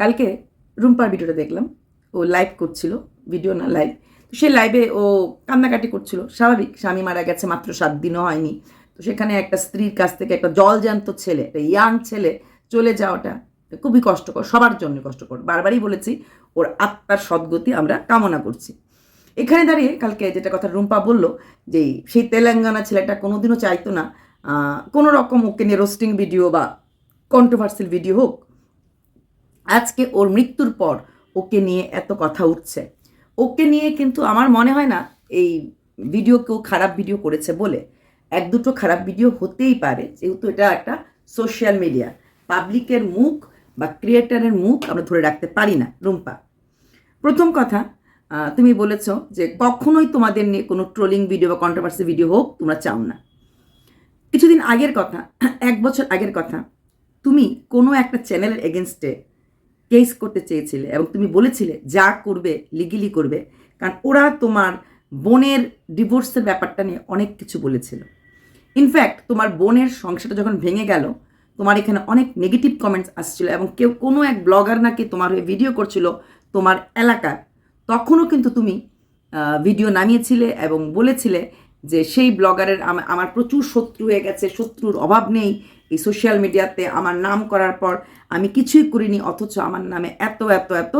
কালকে রুম্পার ভিডিওটা দেখলাম। ও লাইভ করছিল ভিডিও না লাইভ তো সেই লাইভে ও কান্নাকাটি করছিল। স্বাভাবিক, স্বামী মারা গেছে মাত্র সাত দিনও হয়নি। তো সেখানে একটা স্ত্রীর কাছ থেকে একটা জলজান্ত ছেলে, একটা ইয়াং ছেলে চলে যাওয়াটা খুবই কষ্টকর, সবার জন্য কষ্টকর। বারবারই বলেছি, ওর আত্মার সদ্গতি আমরা কামনা করছি। এখানে দাঁড়িয়ে কালকে যেটা কথা রুম্পা বলল, যে সেই তেলেঙ্গানা ছেলেটা কোনোদিনও চাইতো না কোনো রকম ওকে নিয়ে রোস্টিং ভিডিও বা কন্ট্রোভার্সিয়াল ভিডিও হোক আজকে ওর মৃত্যুর পর ওকে নিয়ে এত কথা উঠছে। ওকে নিয়ে কিন্তু আমার মনে হয় না এই ভিডিও কেউ খারাপ ভিডিও করেছে বলে। এক দুটো খারাপ ভিডিও হতেই পারে, যেহেতু এটা একটা সোশ্যাল মিডিয়া পাবলিকের মুখ বা ক্রিয়েটারের মুখ আমরা ধরে রাখতে পারি না, রুম্পা। প্রথম কথা তুমি বলেছ যে কখনোই তোমাদের নিয়ে কোনো ট্রোলিং ভিডিও বা কন্ট্রোভার্সি ভিডিও হোক, তোমরা চাও না। কিছুদিন আগের কথা, এক বছর আগের কথা, তুমি কোনো একটা চ্যানেলের এগেনস্টে কেস করতে চেয়েছিলে এবং তুমি বলেছিলে যা করবে লিগিলি করবে, কারণ ওরা তোমার বোনের ডিভোর্সের ব্যাপারটা নিয়ে অনেক কিছু বলেছিল। ইনফ্যাক্ট তোমার বোনের সংসারটা যখন ভেঙে গেল, তোমার এখানে অনেক নেগেটিভ কমেন্টস আসছিল এবং কেউ কোনো এক ব্লগার নাকি তোমার হয়ে ভিডিও করছিল তোমার এলাকার, তখনও কিন্তু তুমি ভিডিও নামিয়েছিলে এবং বলেছিলে যে সেই ব্লগারের আম- আমার প্রচুর শত্রু হয়ে গেছে, শত্রুর অভাব নেই এই সোশ্যাল মিডিয়াতে আমার নাম করার পর আমি কিছুই করিনি, অথচ আমার নামে এত এত এত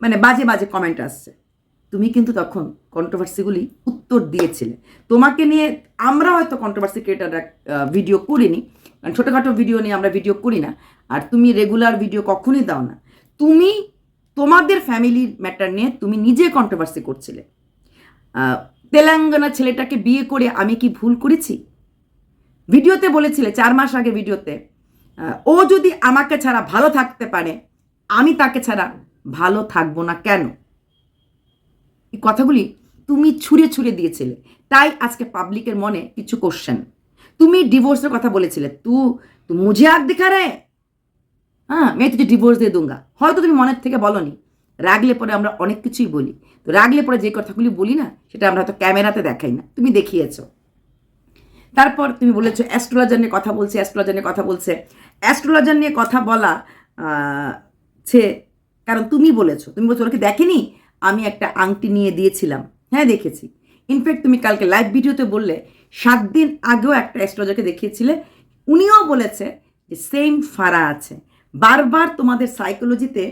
মানে বাজে বাজে কমেন্ট আসছে। তুমি কিন্তু তখন কন্ট্রোভার্সিগুলি উত্তর দিয়েছিলে। তোমাকে নিয়ে আমরা হয়তো কন্ট্রোভার্সি ক্রিয়েটাররা ভিডিও করিনি, কারণ ছোটোখাটো ভিডিও নিয়ে আমরা ভিডিও করি না। আর তুমি রেগুলার ভিডিও কখনই দাও না। তুমি তোমাদের ফ্যামিলির ম্যাটার নিয়ে তুমি নিজে কন্ট্রোভার্সি করছিলে। তেলেঙ্গানা ছেলেটাকে বিয়ে করে আমি কি ভুল করেছি? ভিডিওতে বলেছিলে, চার মাস আগে ভিডিওতে ও যদি আমাকে ছাড়া ভালো থাকতে পারে, আমি তাকে ছাড়া ভালো থাকব না কেন? এই কথাগুলি তুমি ছুঁড়ে ছুঁড়ে দিয়েছিলে। তাই আজকে পাবলিকের মনে কিছু কোশ্চেন তুমি ডিভোর্সের কথা বলেছিলে। তু মুঝে আগ দেখা রে? হ্যাঁ মেয়ে তুই ডিভোর্স দিয়ে দুঙ্গা হয়তো তুমি মনের থেকে বলনি। রাগলে পরে আমরা অনেক কিছুই বলি। তো রাগলে পরে যে কথাগুলি বলি না, সেটা আমরা হয়তো ক্যামেরাতে দেখাই না। তুমি দেখিয়েছো। তারপর তুমি বলেছ, অ্যাস্ট্রোলজার নিয়ে কথা বলছে, অ্যাস্ট্রোলজার নিয়ে কথা বলছে। অ্যাস্ট্রোলজার নিয়ে কথা বলা ছে, কারণ তুমি বলেছ। তুমি বলছো, ওরা দেখেনি? আমি একটা আংটি নিয়ে দিয়েছিলাম। হ্যাঁ দেখেছি। ইনফ্যাক্ট তুমি কালকে লাইভ ভিডিওতে বললে, সাত দিন আগেও একটা অ্যাস্ট্রোলজারকে দেখিয়েছিলে। উনিও বলেছে যে, সেম ফারা আছে। বারবার তোমাদের সাইকোলজিতে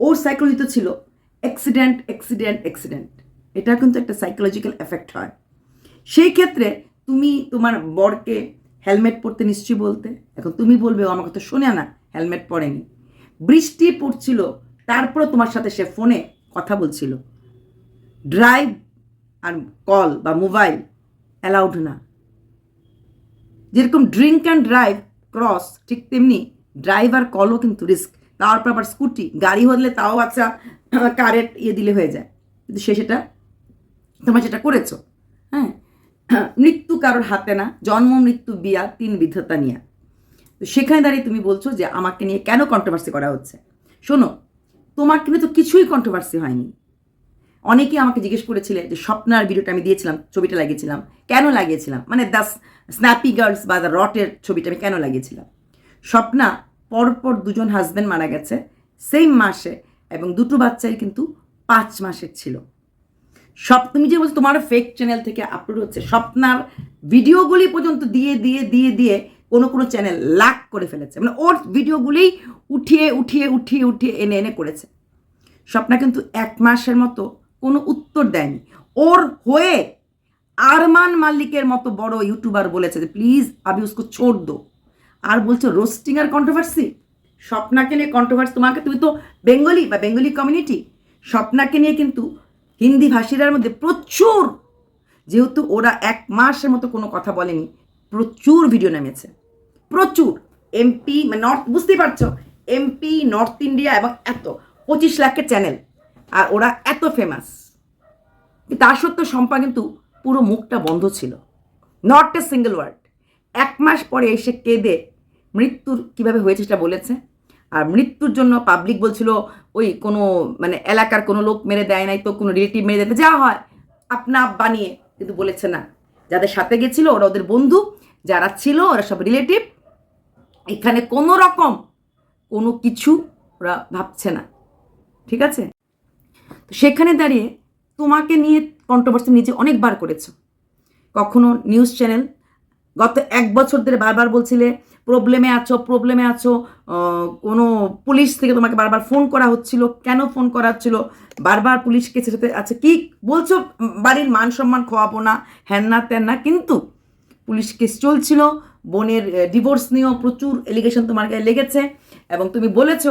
ওর সাইকোলজি তো ছিল অ্যাক্সিডেন্ট অ্যাক্সিডেন্ট অ্যাক্সিডেন্ট এটা কিন্তু একটা সাইকোলজিক্যাল এফেক্ট হয়। সেই ক্ষেত্রে তুমি তোমার বরকে হেলমেট পরতে নিশ্চয়ই বলতে, এখন তুমি বলবে, ও আমাকে তো শোনে না হেলমেট পরেনি। বৃষ্টি পড়ছিল, তারপরে তোমার সাথে সে ফোনে কথা বলছিল। ড্রাইভ আর কল বা মোবাইল অ্যালাউড না। যেরকম ড্রিঙ্ক অ্যান্ড ড্রাইভ ক্রস ঠিক তেমনি ড্রাইভ আর কলও কিন্তু রিস্ক তারপর আবার স্কুটি, গাড়ি হলে তাও আচ্ছা কারেন্ট ইয়ে দিলে হয়ে যায়। কিন্তু সে সেটা তোমরা সেটা করেছ হ্যাঁ? মৃত্যু কারোর হাতে না, জন্ম, মৃত্যু, বিয়া, তিন বিধতা নিয়ে। তো সেখানে দাঁড়িয়ে তুমি বলছো যে আমাকে নিয়ে কেন কন্ট্রোভার্সি করা হচ্ছে? শোনো, তোমার কিন্তু তো কিছুই কন্ট্রোভার্সি হয়নি। অনেকেই আমাকে জিজ্ঞেস করেছিলে যে স্বপ্নার ভিডিওটা আমি দিয়েছিলাম, ছবিটা লাগিয়েছিলাম, কেন লাগিয়েছিলাম? মানে দ্য স্ন্যাপি গার্লস বা দ্য রটের ছবিটা আমি কেন লাগিয়েছিলাম? স্বপ্না পরপর দুজন হাজব্যান্ড মারা গেছে। সেম মাসে এবং দুটো বাচ্চাই কিন্তু পাঁচ মাসের ছিল। সব তুমি যে বলছো তোমার ফেক চ্যানেল থেকে আপলোড হচ্ছে, স্বপ্নার ভিডিওগুলি পর্যন্ত দিয়ে দিয়ে দিয়ে দিয়ে কোনো কোনো চ্যানেল লাক করে ফেলেছে। মানে ওর ভিডিওগুলি উঠিয়ে উঠিয়ে উঠিয়ে উঠিয়ে এনে এনে করেছে। স্বপ্না কিন্তু এক মাসের মতো কোনো উত্তর দেয়নি। ওর হয়ে আরমান মাল্লিকের মতো বড় ইউটিউবার বলেছে যে প্লিজ আমি উসকো ছোড় দো। আর বলছো রোস্টিং আর কন্ট্রোভার্সি স্বপ্নাকে নিয়ে কন্ট্রোভার্সি তোমাকে তুমি তো বেঙ্গলি বা বেঙ্গলি কমিউনিটি স্বপ্নাকে নিয়ে কিন্তু হিন্দি ভাষীরার মধ্যে প্রচুর, যেহেতু ওরা এক মাসের মতো কোনো কথা বলেনি, প্রচুর ভিডিও নেমেছে। প্রচুর। এমপি মানে নর্থ বুঝতেই পারছ? এমপি নর্থ ইন্ডিয়া এবং এত, পঁচিশ লাখের চ্যানেল আর ওরা এত ফেমাস তা সত্ত্বেও শম্পা কিন্তু পুরো মুখটা বন্ধ ছিল। নট এ সিঙ্গেল ওয়ার্ড এক মাস পরে এসে কেঁদে মৃত্যুর কীভাবে হয়েছে সেটা বলেছে। আর মৃত্যুর জন্য পাবলিক বলছিল, ওই কোনো মানে এলাকার কোনো লোক মেরে দেয় নাই তো, কোনো রিলেটিভ মেরে দেয় যা হয়, আপনা আপ বানিয়ে। কিন্তু বলেছে না। যাদের সাথে গেছিল ওরা ওদের বন্ধু, যারা ছিল ওরা সব রিলেটিভ এখানে কোনো রকম কোনো কিছু ওরা ভাবছে না। ঠিক আছে? তো সেখানে দাঁড়িয়ে তোমাকে নিয়ে কন্ট্রোভার্সি নিজে অনেকবার করেছ। কখনো নিউজ চ্যানেল গত এক বছর ধরে বারবার বলছিলে প্রবলেমে আছো প্রবলেমে আছো কোনো পুলিশ থেকে তোমাকে বারবার ফোন করা হচ্ছিল, কেন ফোন করা হচ্ছিল? বারবার পুলিশকে ছেড়েতে আছে, কি বলছো? বাড়ির মান সম্মান খোয়াবো না হ্যান না ত্যান না কিন্তু পুলিশ কেস চলছিল, বোনের ডিভোর্স নিয়েও প্রচুর এলিগেশন তোমার গায়ে লেগেছে, এবং তুমি বলেছ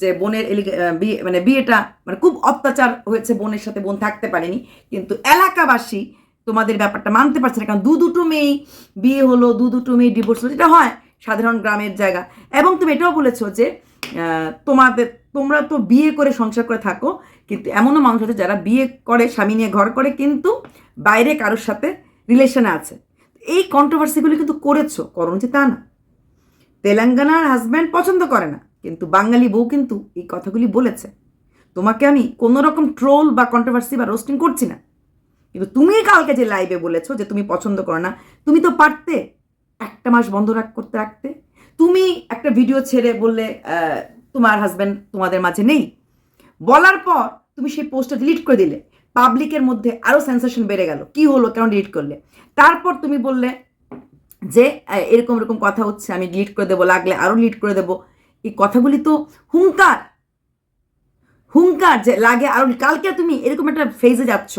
যে বোনের বিয়ে মানে বিয়েটা মানে খুব অত্যাচার হয়েছে বোনের সাথে, বোন থাকতে পারেনি, কিন্তু এলাকাবাসী তোমাদের ব্যাপারটা মানতে পারছে না, কারণ দু দুটো মেয়ে বিয়ে হলো, দু দুটো মেয়ে ডিভোর্স হলো, যেটা হয় সাধারণ গ্রামের জায়গা। এবং তুমি এটাও বলেছ যে তোমাদের, তোমরা তো বিয়ে করে সংসার করে থাকো, কিন্তু এমনও মানুষ আছে যারা বিয়ে করে, স্বামী নিয়ে ঘর করে, কিন্তু বাইরে কারোর সাথে রিলেশনে আছে। এই কন্ট্রোভার্সিগুলি কিন্তু করেছ করো যে তা না। তেলেঙ্গানার হাজব্যান্ড পছন্দ করে না, কিন্তু বাঙালি বউ কিন্তু এই কথাগুলি বলেছে। তোমাকে আমি কোনো রকম ট্রোল বা কন্ট্রোভার্সি বা রোস্টিং করছি না। কিন্তু তুমি কালকে যে লাইভে বলেছ যে তুমি পছন্দ করো না, তুমি তো পারতে একটা মাস বন্ধ রাখ, করতে রাখতে। তুমি একটা ভিডিও ছেড়ে বললে তোমার হাজব্যান্ড তোমাদের মাঝে নেই। বলার পর তুমি সেই পোস্টটা ডিলিট করে দিলে। পাবলিকের মধ্যে আরও সেন্সেশন বেড়ে গেল। কি হলো? কেন ডিলিট করলে? তারপর তুমি বললে যে এরকম এরকম কথা হচ্ছে, আমি ডিলিট করে দেবো, লাগলে আরও ডিলিট করে দেবো। এই কথাগুলি তো হুঙ্কার। হুঙ্কার যে লাগে আরও কালকে তুমি এরকম একটা ফেজে যাচ্ছ।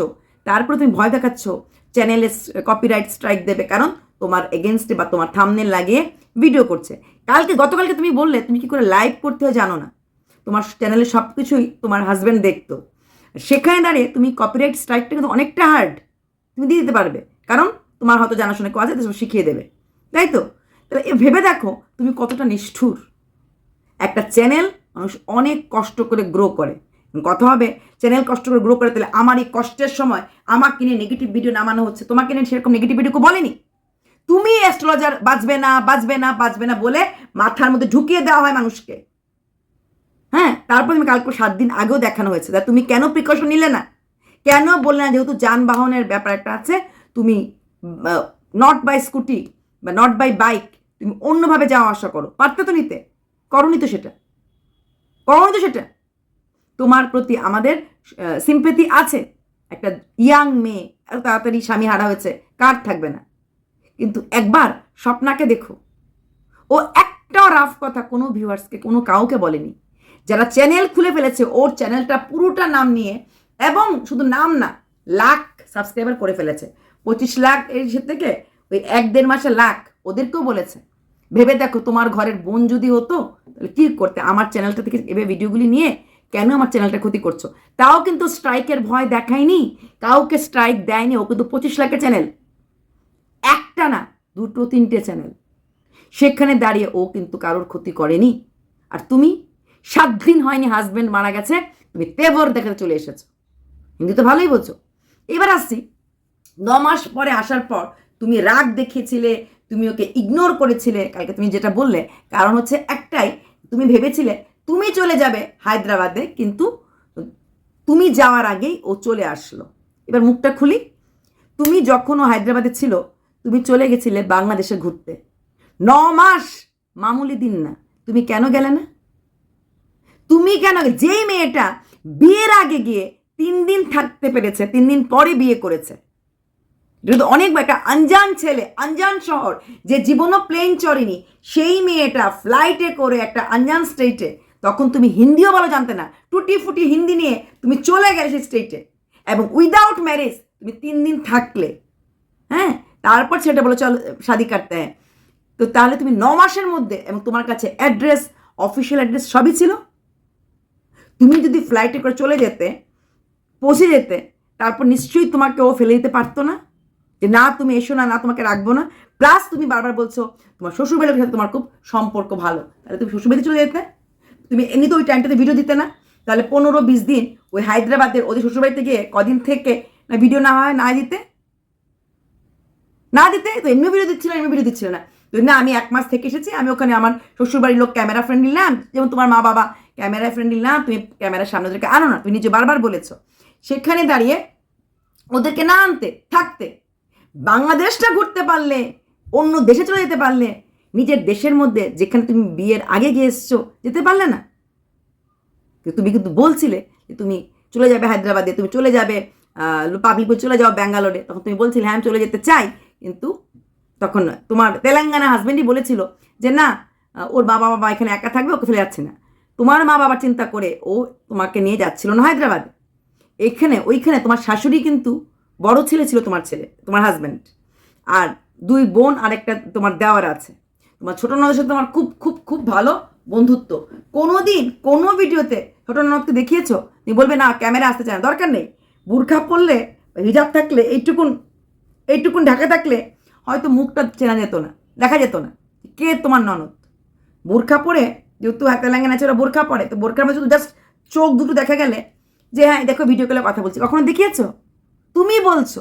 তারপরে তুমি ভয় দেখাচ্ছ। চ্যানেলে কপিরাইট স্ট্রাইক দেবে। কারণ তোমার এগেনস্টে বা তোমার থামনে লাগিয়ে ভিডিও করছে। কালকে, গতকালকে তুমি বললে, তুমি কি করে লাইভ করতে হয় জানো না। তোমার চ্যানেলে সব কিছুই তোমার হাজব্যান্ড দেখতো। সেখানে দাঁড়িয়ে তুমি কপিরাইট স্ট্রাইকটা কিন্তু অনেকটা হার্ড তুমি দিয়ে দিতে পারবে। কারণ তোমার হয়তো জানাশোনা কেউ আছে তো সে শিখিয়ে দেবে। তাই তো? তাহলে এ ভেবে দেখো, তুমি কতটা নিষ্ঠুর। একটা চ্যানেল মানুষ অনেক কষ্ট করে গ্রো করে। কথা হবে চ্যানেল কষ্ট করে গ্রো করে, তাহলে আমার এই কষ্টের সময় আমাকে নিয়ে নেগেটিভ ভিডিও নামানো হচ্ছে। তোমাকে নিয়ে সেরকম নেগেটিভ ভিডিও কেউ বলেনি? তুমি অ্যাস্ট্রোলজার বাঁচবে না বাঁচবে না বাঁচবে না বলে মাথার মধ্যে ঢুকিয়ে দেওয়া হয় মানুষকে। হ্যাঁ? তারপর তুমি কালকে সাত দিন আগেও দেখানো হয়েছে তুমি কেন প্রিকশন নিলে না? কেন বললে না? যেহেতু যানবাহনের ব্যাপার একটা আছে, তুমি নট বাই স্কুটি বা নট বাই বাইক তুমি অন্যভাবে যাওয়া আসা করো। পারতে তো নিতে। করনি তো সেটা। করনি তো সেটা। তোমার প্রতি আমাদের সিম্পেথি আছে। একটা ইয়াং মেয়ে তাড়াতাড়ি স্বামী হারা হয়েছে। কার থাকবে না? কিন্তু একবার স্বপ্নাকে দেখো। ও একটাও রাফ কথা কোনো ভিউয়ার্সকে, কোনো কাউকে বলেনি। যারা চ্যানেল খুলে ফেলেছে, ওর চ্যানেলটা পুরোটা নাম নিয়ে এবং শুধু নাম না, লাখ সাবস্ক্রাইবার করে ফেলেছে। পঁচিশ লাখ সে থেকে ওই এক দেড় মাসে লাখ ওদেরকেও বলেছে। ভেবে দেখো তোমার ঘরের বোন যদি হতো, তাহলে কী করতে? আমার চ্যানেলটা থেকে এভাবে ভিডিওগুলি নিয়ে কেন আমার চ্যানেলটা ক্ষতি করছ? তাও কিন্তু স্ট্রাইকের ভয় দেখায়নি, কাউকে স্ট্রাইক দেয়নি। ও কিন্তু পঁচিশ লাখের চ্যানেল। একটা না, দুটো, তিনটে চ্যানেল সেখানে দাঁড়িয়ে ও কিন্তু কারোর ক্ষতি করেনি। আর তুমি, সাত দিন হয়নি হাজবেন্ড মারা গেছে, তুমি তেবর দেখাতে চলে এসেছ। হিন্দি তো ভালোই বলছো। এবার আসছি, ন মাস পরে আসার পর তুমি রাগ দেখিয়েছিলে, তুমি ওকে ইগনোর করেছিলে, কালকে তুমি যেটা বললে, কারণ হচ্ছে একটাই, তুমি ভেবেছিলে তুমি চলে যাবে হায়দ্রাবাদে, কিন্তু তুমি যাওয়ার আগেই ও চলে আসলো। এবার মুখটা খুলি, তুমি যখন ও হায়দ্রাবাদে ছিল তুমি চলে গেছিলে বাংলাদেশে ঘুরতে। ন মাস মামুলি দিন না। তুমি কেন গেলে না? তুমি কেন যেই মেয়েটা বিয়ের আগে গিয়ে তিন দিন থাকতে পেরেছে, তিন দিন পরে বিয়ে করেছে। তো অনেক একটা আনজান ছেলে, আনজান শহর, যে জীবনও প্লেন চড়েনি, সেই মেয়েটা ফ্লাইটে করে একটা আনজান স্টেটে তখন তুমি হিন্দিও ভালো জানতে না। টুটি ফুটি হিন্দি নিয়ে তুমি চলে গেলে সেই স্টেটে এবং উইদাউট ম্যারেজ তুমি তিন দিন থাকলে। হ্যাঁ? তারপর সেটা বলে চল, শাদি কাটতে। তো তাহলে তুমি ন মাসের মধ্যে এবং তোমার কাছে অ্যাড্রেস অফিসিয়াল অ্যাড্রেস সবই ছিল? তুমি যদি ফ্লাইটে করে চলে যেতে, পৌঁছে যেতে, তারপর নিশ্চয়ই তোমাকে ও ফেলে দিতে পারতো না? যে না, তুমি এসো না না, তোমাকে রাখব না। প্লাস তুমি বারবার বলছো, তোমার শ্বশুরবাড়ির সাথে তোমার খুব সম্পর্ক ভালো। তাহলে তুমি শ্বশুরবাড়ি চলে যেতে। তুমি এমনি তো ওই টাইমটাতে ভিডিও দিতে না। তাহলে পনেরো, বিশ দিন ওই হায়দ্রাবাদের ওদের শ্বশুরবাড়িতে গিয়ে কদিন থেকে না ভিডিও না হয়, না দিতে। না দিতে, তো এমনি ভিডিও দিচ্ছিল এমনি ভিডিও দিচ্ছিল না। তো না, আমি এক মাস থেকে এসেছি, আমি ওখানে আমার শ্বশুরবাড়ির লোক ক্যামেরা ফ্রেন্ড নিলাম যেমন তোমার মা বাবা ক্যামেরা ফ্রেন্ড নিলাম তুমি ক্যামেরার সামনে ওদেরকে আনো না, তুমি নিজে বারবার বলেছ। সেখানে দাঁড়িয়ে ওদেরকে না আনতে, থাকতে, বাংলাদেশটা ঘুরতে পারলে, অন্য দেশে চলে যেতে পারলে, নিজের দেশের মধ্যে যেখানে তুমি বিয়ের আগে গিয়ে এসছো, যেতে পারলে না। তুমি কিন্তু বলছিলে যে তুমি চলে যাবে হায়দ্রাবাদে, তুমি চলে যাবে পাবলিক চলে যাও ব্যাঙ্গালোরে, তখন তুমি বলছিলে হ্যাঁ আমি চলে যেতে চাই। কিন্তু তখন তোমার তেলেঙ্গানা হাজব্যান্ডই বলেছিল যে, না, ওর বাবা বাবা এখানে একা থাকবে, ওকে ফেলে যাচ্ছে না। তোমার মা বাবার চিন্তা করে ও তোমাকে নিয়ে যাচ্ছিল না হায়দ্রাবাদে। এখানে, ওইখানে তোমার শাশুড়ি কিন্তু বড় ছেলে ছিল তোমার ছেলে, তোমার হাজব্যান্ড আর দুই বোন আর একটা তোমার দেওয়ার আছে। তোমার ছোট ননদের সাথে তোমার খুব খুব খুব ভালো বন্ধুত্ব। কোনো দিন কোনো ভিডিওতে ছোট ননদকে দেখিয়েছো? তুমি বলবে, না, ক্যামেরা আসতে চায় না, দরকার নেই। বুর্খা পরলে হিজাব থাকলে এইটুকুন এইটুকুন ঢাকা থাকলে হয়তো মুখটা চেনা যেত না, দেখা যেত না। কে তোমার ননদ? বোরখা পরে, যেহেতু তেলেঙ্গানা আছে ওরা বোরখা পরে। তো বোরখার মধ্যে শুধু জাস্ট চোখ দুটো দেখা গেলে যে হ্যাঁ দেখো ভিডিও কলে কথা বলছি। কখনো দেখিয়েছো? তুমি বলছো।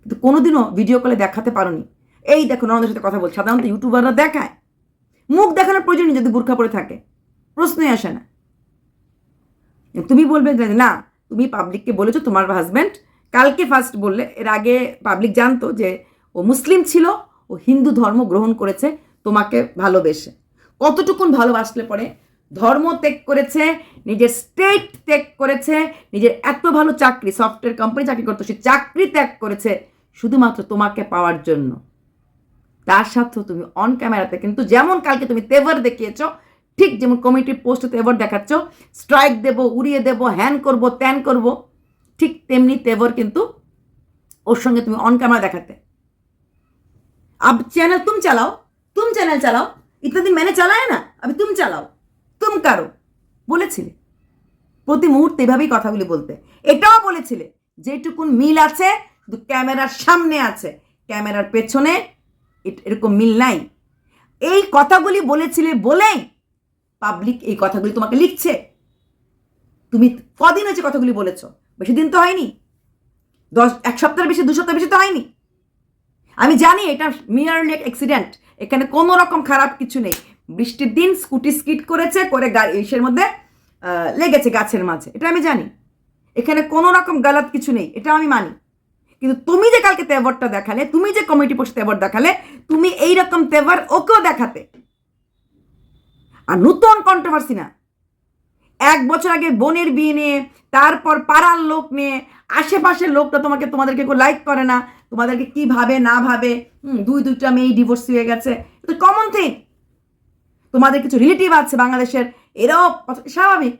কিন্তু কোনোদিনও ভিডিও কলে দেখাতে পারোনি। এই দেখো, ননদের সাথে কথা বলছি। সাধারণত ইউটিউবাররা দেখায়। মুখ দেখানোর প্রয়োজন যদি বোরখা পরে থাকে। প্রশ্নই আসে না। তুমি বলবে না, তুমি পাবলিককে বলেছ, তোমার হাজব্যান্ড কালকে ফার্স্ট বললে, এর আগে পাবলিক জানতো যে ও মুসলিম ছিল, ও হিন্দু ধর্ম গ্রহণ করেছে, তোমাকে ভালোবেসে। কতটুকুন ভালোবাসলে পরে? ধর্ম ত্যাগ করেছে, নিজের স্টেট ত্যাগ করেছে, নিজের এত ভালো চাকরি সফটওয়্যার কোম্পানি চাকরি করতো, সে চাকরি ত্যাগ করেছে, শুধুমাত্র তোমাকে পাওয়ার জন্য। তার সাথেও তুমি অন ক্যামেরাতে কিন্তু যেমন কালকে তুমি তেভার দেখিয়েছো, ঠিক যেমন কমিটির পোস্টে তেভার দেখাচ্ছ স্ট্রাইক দেব, উড়িয়ে দেব হ্যান করব ত্যান করব ঠিক তেমনি তেভার কিন্তু ওর সঙ্গে তুমি অন ক্যামেরা দেখাতে अब चैनल तुम चलाओ तुम চ্যানেল চালাও इतना दिन मैंने चलाया ना अभी तुम চালাও তুম কারো বলেছিলে প্রতি মুহূর্তে এভাবেই কথাগুলি বলতে এটাও বলেছিলে যেটুকুন মিল আছে শুধু ক্যামেরার সামনে আছে ক্যামেরার পেছনে এ- এরকম মিল নাই এই কথাগুলি বলেছিলে বলেই পাবলিক এই কথাগুলি তোমাকে লিখছে তুমি কদিন হয়েছে কথাগুলি বলেছো বেশি দিন তো হয়নি। দশ, এক সপ্তাহের বেশি, দু সপ্তাহ বেশি তো হয়নি। আমি জানি এটা মিরার লেক অ্যাক্সিডেন্ট এখানে কোনো রকম খারাপ কিছু নেই। বৃষ্টির দিন স্কুটি স্কিট করেছে, করে গাড়ি মধ্যে লেগেছে গাছের মাঝে। এটা আমি জানি। এখানে কোনো রকম গালাত কিছু নেই। এটা আমি মানি। কিন্তু তুমি যে কালকে তেবরটা দেখালে, তুমি যে কমিটি পোস্ট তেবর দেখালে, তুমি এই রকম তেবর ওকেও দেখাতে। আর নতুন কন্ট্রোভার্সি না। এক বছর আগে বোনের বিয়ে নিয়ে, তারপর পাড়ার লোক নিয়ে, আশেপাশের লোকটা তোমাকে, তোমাদেরকে কেউ লাইক করে না। তোমাদেরকে কি ভাবে, না ভাবে? দুই, দুইটা মেয়ে ডিভোর্স হয়ে গেছে। এটা কমন থিং তোমাদের কিছু রিলেটিভ আছে বাংলাদেশের, এরাও স্বাভাবিক।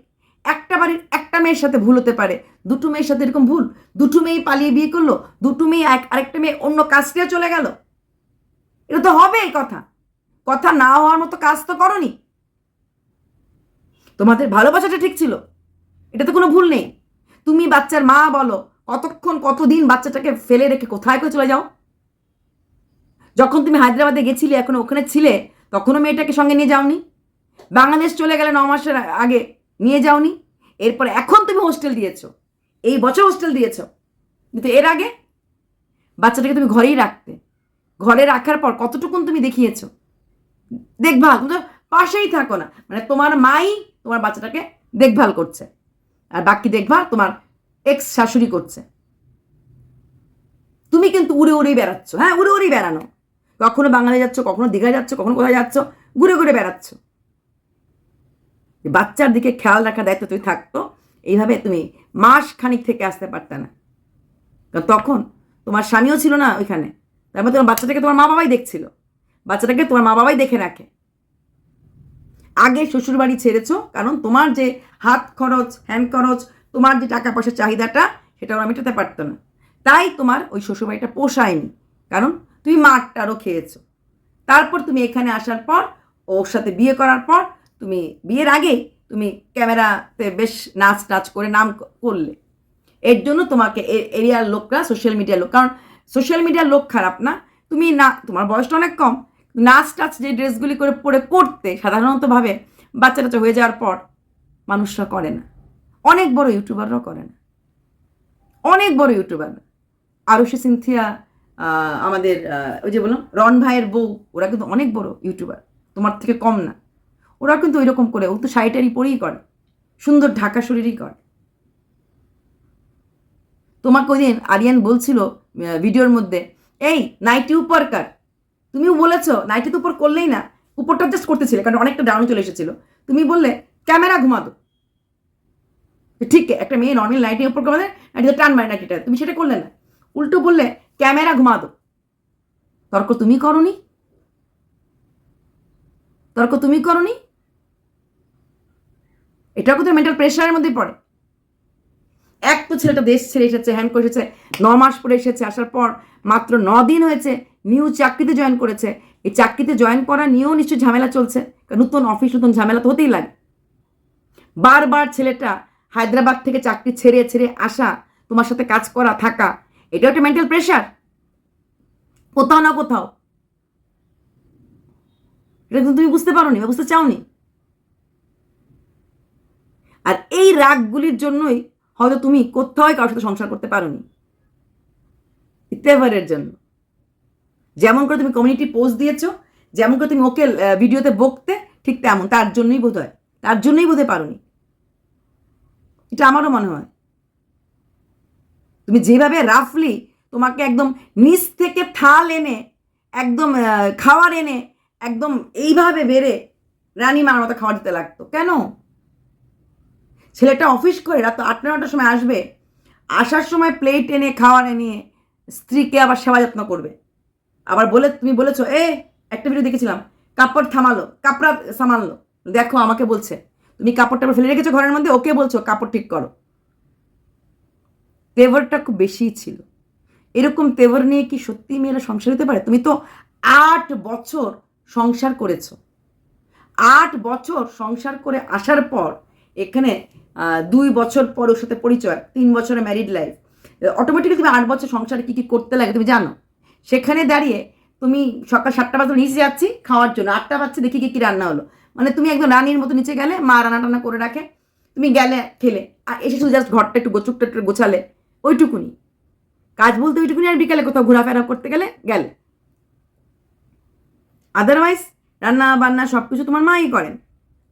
একটা বাড়ির একটা মেয়ের সাথে ভুল হতে পারে। দুটো মেয়ের সাথে এরকম ভুল। দুটো মেয়ে পালিয়ে বিয়ে করল। দুটো মেয়ে এক আরেকটা মেয়ে অন্য কাজটিও চলে গেল। এটা তো হবে এই কথা। কথা না হওয়ার মতো কাজ তো করনি। তোমাদের ভালোবাসাটা ঠিক ছিল। এটা তো কোনো ভুল নেই। তুমি বাচ্চার মা বলো, কতক্ষণ, কতদিন বাচ্চাটাকে ফেলে রেখে কোথায় করে চলে যাও? যখন তুমি হায়দ্রাবাদে গেছিলে, এখন ওখানে ছিলে, তখনও মেয়েটাকে সঙ্গে নিয়ে যাওনি। বাংলাদেশ চলে গেলে ন মাসের আগে নিয়ে যাওনি। এরপর এখন তুমি হোস্টেল দিয়েছ। এই বছর হোস্টেল দিয়েছ। কিন্তু এর আগে বাচ্চাটাকে তুমি ঘরেই রাখতে। ঘরে রাখার পর কতটুকুন তুমি দেখিয়েছো? দেখভাল তুমি তো পাশেই থাকো না। মানে তোমার মাই তোমার বাচ্চাটাকে দেখভাল করছে। আর বাকি দেখভাল তোমার এক্স শাশুড়ি করছে। তুমি কিন্তু উড়ে উড়েই বেড়াচ্ছ। হ্যাঁ উড়ে উড়েই বেড়ানো। কখনো বাঙালি যাচ্ছ, কখনো দীঘা যাচ্ছ, কখনো কোথায় যাচ্ছ, ঘুরে ঘুরে বেড়াচ্ছ। বাচ্চার দিকে খেয়াল রাখার দায়িত্ব তুমি থাকতো। এইভাবে তুমি মাস খানিক থেকে আসতে পারতে না। তখন তোমার স্বামীও ছিল না ওইখানে। তারপর তোমার বাচ্চাটাকে তোমার মা বাবাই দেখছিল। বাচ্চাটাকে তোমার মা বাবাই দেখে রাখে। আগে শ্বশুর বাড়ি ছেড়েছো, কারণ তোমার যে হাত খরচ হ্যান্ড খরচ, তোমার যে টাকা পয়সার চাহিদাটা সেটা ওরা মেটাতে পারতো না। তাই তোমার ওই শ্বশুর বাড়িটা পোষায়নি, কারণ তুমি মাঠটারও খেয়েছো। তারপর তুমি এখানে আসার পর, ওর সাথে বিয়ে করার পর, তুমি বিয়ের আগেই তুমি ক্যামেরাতে বেশ নাচ টাচ করে নাম করলে। এর জন্য তোমাকে এরিয়ার লোকরা সোশ্যাল মিডিয়ার লোক, কারণ সোশ্যাল মিডিয়ার লোক খারাপ না। তুমি না, তোমার বয়সটা অনেক কম নাচ টাচ যে ড্রেসগুলি করে পরে করতে সাধারণতভাবে বাচ্চা টাচ্চা হয়ে যাওয়ার পর মানুষরা করে না। অনেক বড় ইউটিউবাররাও করে না। অনেক বড় ইউটিউবার। আরও সে সিনথিয়া আমাদের ওই যে বললাম, রন ভাইয়ের বউ, ওরা কিন্তু অনেক বড় ইউটিউবার। তোমার থেকে কম না। ওরা কিন্তু ওই রকম করে, ও তো শাড়িটারি পরেই করে। সুন্দর ঢাকা শরীরই করে। তোমাকে ওই দিন আরিয়ান বলছিল ভিডিওর মধ্যে, এই, নাইটি উপর কার তুমিও বলেছ নাইটি তো উপর করলেই না। উপরটা জাস্ট করতেছিলে, কারণ অনেকটা ডাউন চলে এসেছিল। তুমি বললে, ক্যামেরা ঘুমাদো ঠিক, একটা মেয়ে নর্মাল লাইটিং উপর করে নাইটিতে টান মারে নাইটিটা তুমি সেটা করলে না। উল্টো বললে, ক্যামেরা ঘুমা দো তর্ক তুমি করনি? তর্ক তুমি করনি? এটাও কিন্তু মেন্টাল প্রেশারের মধ্যে পড়ে? এক তো ছেলেটা দেশ ছেড়ে এসেছে হ্যান করে এসেছে, ন মাস পরে এসেছে, আসার পর মাত্র ন দিন হয়েছে নিউ চাকরিতে জয়েন করেছে। এই চাকরিতে জয়েন করা নিয়েও নিশ্চয়ই ঝামেলা চলছে নতুন অফিস নতুন ঝামেলা তো হতেই লাগে। বারবার ছেলেটা হায়দ্রাবাদ থেকে চাকরি ছেড়ে ছেড়ে আসা, তোমার সাথে কাজ করা, থাকা, এটাও একটা মেন্টাল প্রেশার কোথাও না কোথাও। এটা কিন্তু তুমি বুঝতে পারোনি বা বুঝতে চাওনি। আর এই রাগগুলির জন্যই হয়তো তুমি কোথাও কারোর সাথে সংসার করতে পারোনি। তেভারের জন্য। যেমন করে তুমি কমিউনিটি পোস্ট দিয়েছ, যেমন করে তুমি ওকে ভিডিওতে বকতে, ঠিক তেমন, তার জন্যই বোধ হয় তার জন্যই বোধহয় পারোনি। এটা আমারও মনে হয়। তুমি যেভাবে রাফলি তোমাকে একদম নিচ থেকে থাল এনে, একদম খাওয়ার এনে, একদম এইভাবে বেড়ে রানী মার মতো খাবার দিতে লাগতো। কেন? ছেলেটা অফিস করে রাত আটটা নটার সময় আসবে, আসার সময় প্লেট এনে, খাওয়ার এনে স্ত্রীকে আবার সেবা যত্ন করবে। আবার বলে, তুমি বলেছ, এ, একটা ভিডিও দেখেছিলাম, কাপড় থামালো, কাপড়া সামাললো দেখো আমাকে বলছে, তুমি কাপড়টা ফেলে রেখেছো ঘরের মধ্যে, ওকে বলছো, কাপড় ঠিক করো। তেভারটা খুব বেশিই ছিল। এরকম তেভার নিয়ে কি সত্যি মেয়েরা সংসার হতে পারে? তুমি তো আট বছর সংসার করেছ। আট বছর সংসার করে আসার পর এখানে দুই বছর পর ওর সাথে পরিচয়, তিন বছরের ম্যারিড লাইফ অটোমেটিক্যালি তুমি আট বছর সংসারে কী কী করতে লাগে তুমি জানো? সেখানে দাঁড়িয়ে তুমি সকাল সাতটা বাজে নিচে যাচ্ছি, খাওয়ার জন্য। আটটা বাজছে, দেখি কি, কী রান্না হলো। মানে তুমি একদম রানীর মতো নিচে গেলে, মা রান্না টান্না করে রাখে। তুমি গেলে, খেলে। আর এসে শুধু জাস্ট ঘরটা একটু গোচুকটা একটু গোছালে। ওইটুকুনি। কাজ বলতে ওইটুকুনি আর বিকালে কোথাও ঘোরাফেরা করতে গেলে গেলে। আদারওয়াইজ রান্না বান্না সব কিছু তোমার মাই করেন।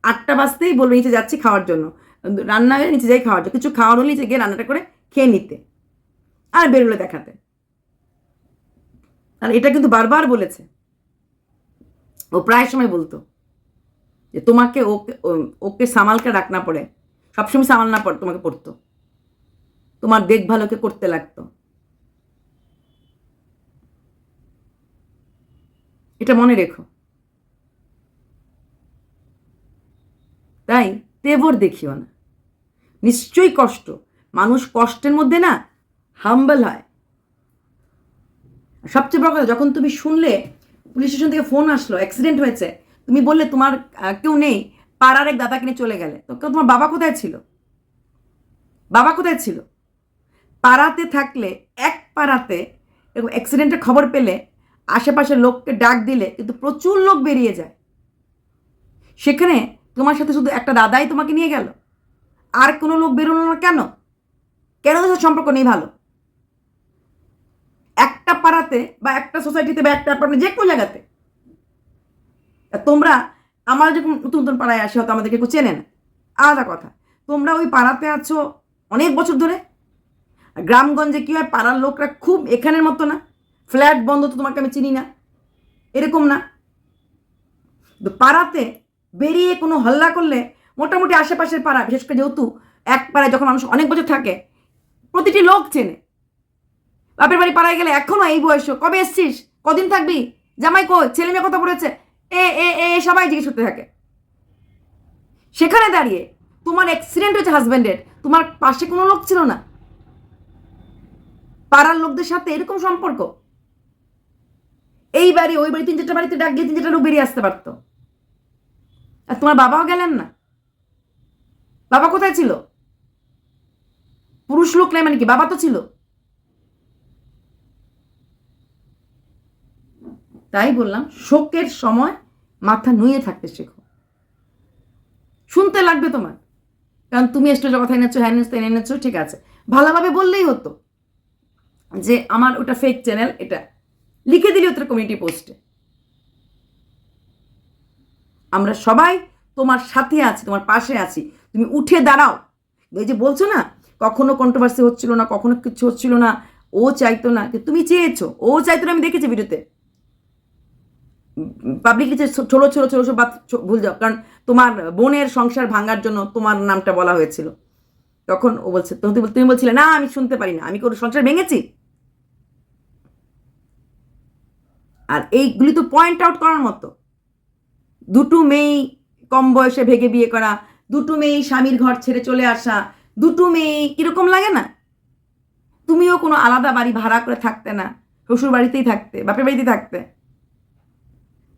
আটটা বাজতেই বলবে নিচে যাচ্ছি খাওয়ার জন্য। রান্না হয়ে নিচে যাই খাওয়ার জন্য। কিছু খাওয়ার হলে নিচে গিয়ে রান্নাটা করে খেয়ে নিতে। আর বেরোলে দেখাতে। আর এটা কিন্তু বারবার বলেছে। ও প্রায় সময় বলতো যে তোমাকে ওকে ওকে সামালকে রাখনা পড়ে। সবসময় সামাল না পড়ে, তোমাকে পড়তো। তোমার দেখভাল ওকে করতে লাগতো। এটা মনে রেখো। তাই তেবর দেখিও না। নিশ্চয়ই কষ্ট। মানুষ কষ্টের মধ্যে না হাম্বল হয়। সবচেয়ে বড় কথা, যখন তুমি শুনলে পুলিশ স্টেশন থেকে ফোন আসলো অ্যাক্সিডেন্ট হয়েছে, তুমি বললে তোমার কেউ নেই, পাড়ার এক দাদাকে নিয়ে চলে গেলে। তো তোমার বাবা কোথায় ছিল? বাবা কোথায় ছিল? পাড়াতে থাকলে, এক পাড়াতে এরকম অ্যাক্সিডেন্টের খবর পেলে, আশেপাশের লোককে ডাক দিলে কিন্তু প্রচুর লোক বেরিয়ে যায়। সেখানে তোমার সাথে শুধু একটা দাদাই তোমাকে নিয়ে গেল। আর কোনো লোক বেরোলো না কেন? কেন সাথে সম্পর্ক নেই ভালো? একটা পাড়াতে বা একটা সোসাইটিতে বা একটা অ্যাপার্টমেন্ট যে কোনো জায়গাতে। তোমরা আমার যখন নতুন নতুন পাড়ায় আসি, হয়তো আমাদেরকে কেউ চেনে না। আলাদা কথা। তোমরা ওই পাড়াতে আছো অনেক বছর ধরে। গ্রামগঞ্জে কী হয়, পাড়ার লোকরা খুব এখানের মতো না। ফ্ল্যাট বন্ধ তো তোমাকে আমি চিনি না। এরকম না। তো পাড়াতে বেরিয়ে কোনো হল্লা করলে মোটামুটি আশেপাশের পাড়া, বিশেষ করে যেহেতু এক পাড়ায় যখন মানুষ অনেক বছর থাকে, প্রতিটি লোক চেনে। বাপের বাড়ি পাড়ায় গেলে এখনও এই বয়স, কবে এসছিস? কদিন থাকবি? জামাই কো ছেলে মেয়ে কথা এ এ এ এ, সবাই জিজ্ঞেস করতে থাকে। সেখানে দাঁড়িয়ে তোমার অ্যাক্সিডেন্ট হয়েছে হাজব্যান্ডের তোমার পাশে কোনো লোক ছিল না? পাড়ার লোকদের সাথে এরকম সম্পর্ক? এই বাড়ি, ওই বাড়ি তিন চারটা বাড়িতে ডাক গিয়ে তিন চারটা লোক বেরিয়ে আসতে পারতো। আর তোমার বাবাও গেলেন না? বাবা কোথায় ছিল? পুরুষ লোক নাই মানে কি? বাবা তো ছিল? তাই বললাম, শোকের সময় মাথা নুয়ে থাকতে শেখো। শুনতে লাগবে তোমার। কারণ তুমি স্টেজের কথা এনেছো হ্যান এনে এনেছো, ঠিক আছে। ভালোভাবে বললেই হতো যে আমার ওটা ফেক চ্যানেল এটা লিখে দিলি ওদের কমিউনিটি পোস্টে আমরা সবাই তোমার সাথে আছি, তোমার পাশে আছি। তুমি উঠে দাঁড়াও। এই যে বলছো না, কখনো কন্ট্রোভার্সি হচ্ছিল না, কখনো কিছু হচ্ছিল না, ও চাইতো না, কিন্তু তুমি চেয়েছো, ও চাইতো না, আমি দেখেছি ভিডিওতে। পাবলিকলি যে ছোলো ছোলো ছোলো, সব ভুল যাও, কারণ তোমার বোনের সংসার ভাঙার জন্য তোমার নামটা বলা হয়েছিল। তখন ও বলছে তুমি বলছিলে, না, আমি শুনতে পারি না, আমি কোনো সংসার ভেঙেছি? আর এইগুলি তো পয়েন্ট আউট করার মতো। দুটো মেয়ে কম বয়সে ভেগে বিয়ে করা, দুটো মেয়ে স্বামীর ঘর ছেড়ে চলে আসা, দুটো মেয়ে কীরকম লাগে না? তুমিও কোনো আলাদা বাড়ি ভাড়া করে থাকতে না, শ্বশুর বাড়িতেই থাকতে, বাপের বাড়িতেই থাকতে।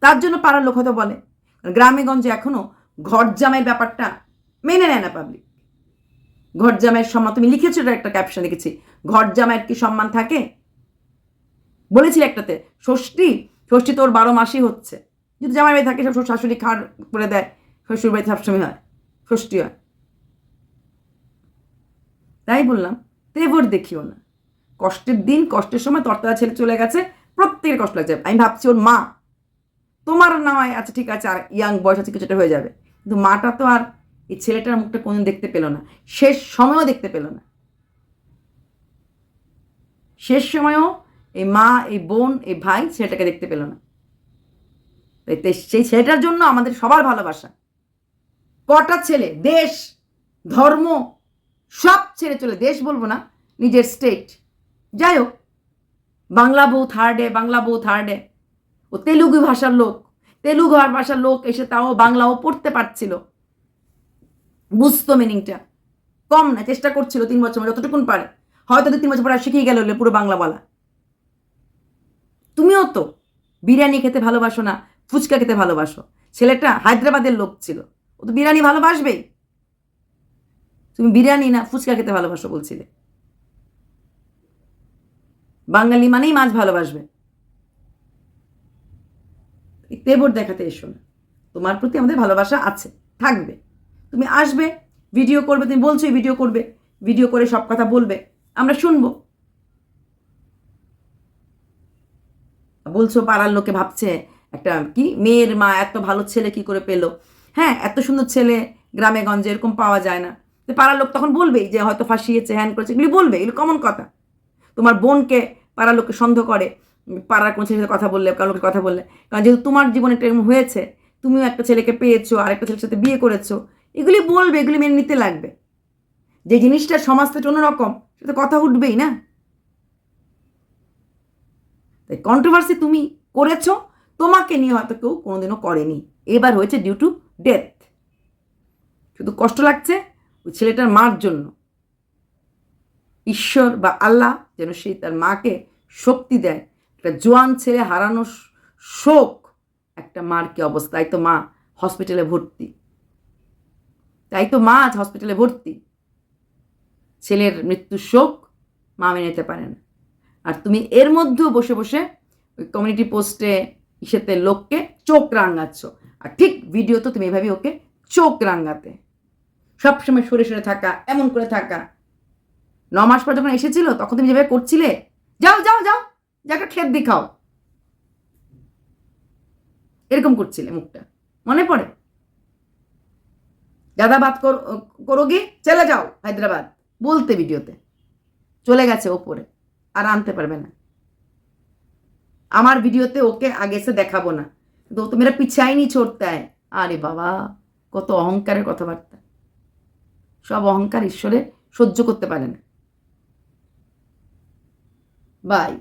তার জন্য পাড়ার লোক হয়তো বলে, গ্রামে গঞ্জে এখনও ঘর জামাইয়ের ব্যাপারটা মেনে নেয় না পাবলিক ঘর জামাইয়ের সম্মান, তুমি লিখেছো এটা একটা ক্যাপশন লিখেছি ঘর জামাইয়ের কি সম্মান থাকে? বলেছিলে একটাতে, ষষ্ঠী ষষ্ঠী তোর বারো মাসই হচ্ছে। যদি জামাই বাড়ি থাকে, সব শাশুড়ি খাওয়ার করে দেয়, শ্বশুর বাড়িতে সবসময় হয়, ষষ্ঠী হয়। তাই বললাম তেভর দেখিও না। কষ্টের দিন, কষ্টের সময় তরতলা ছেলে চলে গেছে, প্রত্যেকের কষ্ট লাগছে। আমি ভাবছি ওর মা। তোমার নামায় আচ্ছা ঠিক আছে, আর ইয়াং বয়স আছে, কিছুটা হয়ে যাবে। কিন্তু মাটা তো আর এই ছেলেটার মুখটা কোনোদিন দেখতে পেল না। শেষ সময়ও দেখতে পেল না। শেষ সময়ও এই মা, এই বোন, এই ভাই ছেলেটাকে দেখতে পেল না। সেই ছেলেটার জন্য আমাদের সবার ভালোবাসা। কটা ছেলে? দেশ, ধর্ম, সব ছেড়ে চলে। দেশ বলব না, নিজের স্টেট যাই হোক, বাংলা বউ থার্ডে বাংলা বউ থার্ডে ও তেলুগু ভাষার লোক। তেলুগু ভাষার লোক এসে তাও বাংলাও পড়তে পারছিল। বুঝতো মিনিংটা কম না, চেষ্টা করছিল তিন বছর যতটুকুন পারে। হয়তো তিন বছর পরে শিখিয়ে গেল পুরো বাংলা বলা। তুমিও তো, বিরিয়ানি খেতে ভালোবাসো না ফুচকা খেতে ভালোবাসো। ছেলেটা হায়দ্রাবাদের লোক ছিল। ও তো বিরিয়ানি ভালোবাসবেই। তুমি বিরিয়ানি না ফুচকা খেতে ভালোবাসো বলছিলে। বাঙালি মানেই মাছ ভালোবাসবে। তেবর দেখাতে এসো না। তোমার প্রতি আমাদের ভালোবাসা আছে, থাকবে। তুমি আসবে ভিডিও করবে, তুমি বলছোই ভিডিও করবে ভিডিও করে সব কথা বলবে, আমরা শুনব। বলছো পাড়ার লোকে ভাবছে একটা কি? মেয়ের মা এত ভালো ছেলে কি করে পেল? হ্যাঁ এত সুন্দর ছেলে গ্রামে গঞ্জে এরকম পাওয়া যায় না। পাড়ার লোক তখন বলবেই যে হয়তো ফাঁসিয়েছে, হ্যান করেছে, এগুলি বলবে, এগুলো কমন কথা। তোমার বোনকে পাড়ার লোককে সন্দেহ করে, পাড়ার কোনো ছেলের সাথে কথা বললে কারোর লোকের কথা বললে। কারণ যেহেতু তোমার জীবনে এরকম হয়েছে, তুমিও একটা ছেলেকে পেয়েছ, আর একটা ছেলের সাথে বিয়ে করেছ, এগুলি বলবে, এগুলি মেনে নিতে লাগবে। যে জিনিসটা সমাজ থেকে অন্যরকম, সেটা কথা উঠবেই না। তাই কন্ট্রোভার্সি তুমি করেছ তোমাকে নিয়ে হয়তো কেউ কোনোদিনও করেনি। এবার হয়েছে ডিউ টু ডেথ শুধু কষ্ট লাগছে ওই ছেলেটার মার জন্য। ঈশ্বর বা আল্লাহ যেন সেই তার মাকে শক্তি দেয়। একটা জোয়ান ছেলে হারানো শোক একটা মার কি অবস্থা। তাই তো মা হসপিটালে ভর্তি। তাই তো মা আজ হসপিটালে ভর্তি। ছেলের মৃত্যুর শোক মা মেনে নিতে পারে না আর তুমি এর মধ্যেও বসে বসে ওই কমিউনিটি পোস্টে ইসেতে লোককে চোখ রাঙাচ্ছ। আর ঠিক ভিডিও তো তুমি এভাবে ওকে চোখ রাঙাতে। সবসময় সরে সরে থাকা, এমন করে থাকা। ন মাস পর যখন এসেছিল, তখন তুমি যেভাবে করছিলে, যাও যাও যাও যা একটা খেত দেখাও। এরকম করছিলে মুখটা। মনে পড়ে? দাদাবাদ করোগে চলে যাও হায়দ্রাবাদ, বলতে ভিডিওতে চলে গেছে ওপরে, আর আনতে পারবে না। আমার ভিডিওতে ওকে আগে সে দেখাবো না। ও তো মেরা পিছাই নি ছোড়তে হয় আরে বাবা, কত অহংকারের কথাবার্তা। সব অহংকার ঈশ্বরে সহ্য করতে পারে না। বাই।